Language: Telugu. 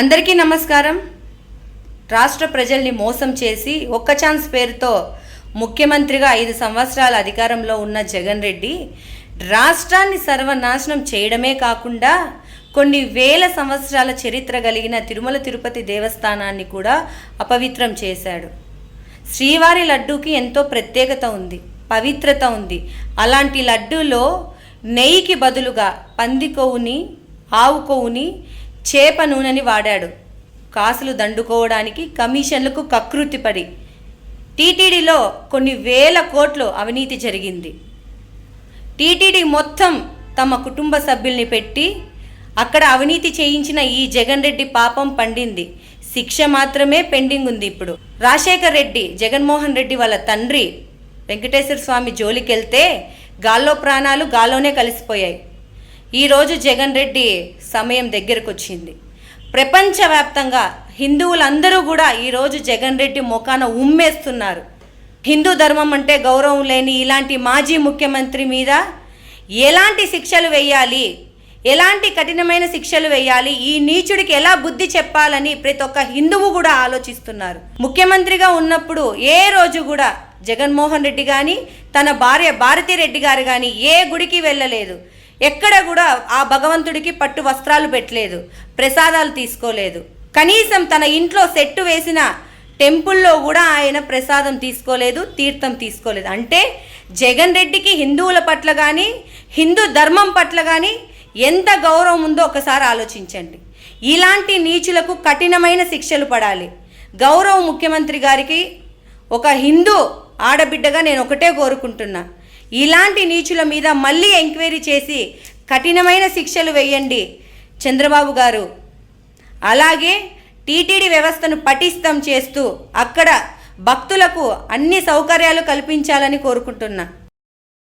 అందరికీ నమస్కారం. రాష్ట్ర ప్రజల్ని మోసం చేసి ఒక్క ఛాన్స్ పేరుతో ముఖ్యమంత్రిగా ఐదు సంవత్సరాల అధికారంలో ఉన్న జగన్ రెడ్డి రాష్ట్రాన్ని సర్వనాశనం చేయడమే కాకుండా కొన్ని వేల సంవత్సరాల చరిత్ర కలిగిన తిరుమల తిరుపతి దేవస్థానాన్ని కూడా అపవిత్రం చేశాడు. శ్రీవారి లడ్డూకి ఎంతో ప్రత్యేకత ఉంది పవిత్రత ఉంది. అలాంటి లడ్డూలో నెయ్యికి బదులుగా పంది కొవ్వుని ఆవు కొవ్వుని చేప నూనెని వాడాడు. కాసులు దండుకోవడానికి కమిషన్లకు కకృతిపడి. టీటీడీలో కొన్ని వేల కోట్లు అవినీతి జరిగింది. టీటీడీ మొత్తం తమ కుటుంబ సభ్యుల్ని పెట్టి అక్కడ అవినీతి చేయించిన ఈ జగన్ రెడ్డి పాపం పండింది. శిక్ష మాత్రమే పెండింగ్ ఉంది ఇప్పుడు. రాజశేఖర్ రెడ్డి జగన్మోహన్ రెడ్డి వాళ్ళ తండ్రి వెంకటేశ్వర స్వామి జోలికెళ్తే గాల్లో ప్రాణాలు గాల్లోనే కలిసిపోయాయి. ఈరోజు జగన్ రెడ్డి సమయం దగ్గరకు వచ్చింది ప్రపంచవ్యాప్తంగా హిందువులందరూ కూడా ఈరోజు జగన్ రెడ్డి ముఖాన ఉమ్మేస్తున్నారు. హిందూ ధర్మం అంటే గౌరవం లేని ఇలాంటి మాజీ ముఖ్యమంత్రి మీద ఎలాంటి శిక్షలు వేయాలి? ఎలాంటి కఠినమైన శిక్షలు వేయాలి? ఈ నీచుడికి ఎలా బుద్ధి చెప్పాలని ప్రతి ఒక్క హిందువు కూడా ఆలోచిస్తున్నారు. ముఖ్యమంత్రిగా ఉన్నప్పుడు ఏ రోజు కూడా జగన్మోహన్ రెడ్డి కానీ తన భార్య భారతీ రెడ్డి గారు కానీ ఏ గుడికి వెళ్ళలేదు. ఎక్కడ కూడా ఆ భగవంతుడికి పట్టు వస్త్రాలు పెట్టలేదు ప్రసాదాలు తీసుకోలేదు. కనీసం తన ఇంట్లో సెట్టు వేసిన టెంపుల్లో కూడా ఆయన ప్రసాదం తీసుకోలేదు తీర్థం తీసుకోలేదు. అంటే జగన్ రెడ్డికి హిందువుల పట్ల కానీ హిందూ ధర్మం పట్ల కానీ ఎంత గౌరవం ఉందో ఒకసారి ఆలోచించండి. ఇలాంటి నీచులకు కఠినమైన శిక్షలు పడాలి. గౌరవ ముఖ్యమంత్రి గారికి ఒక హిందూ ఆడబిడ్డగా నేను ఒకటే కోరుకుంటున్నా. ఇలాంటి నీచుల మీద మళ్ళీ ఎంక్వైరీ చేసి కఠినమైన శిక్షలు వేయండి. చంద్రబాబు గారు అలాగే టీటీడీ వ్యవస్థను పటిష్టం చేస్తూ అక్కడ భక్తులకు అన్ని సౌకర్యాలు కల్పించాలని కోరుకుంటున్నా.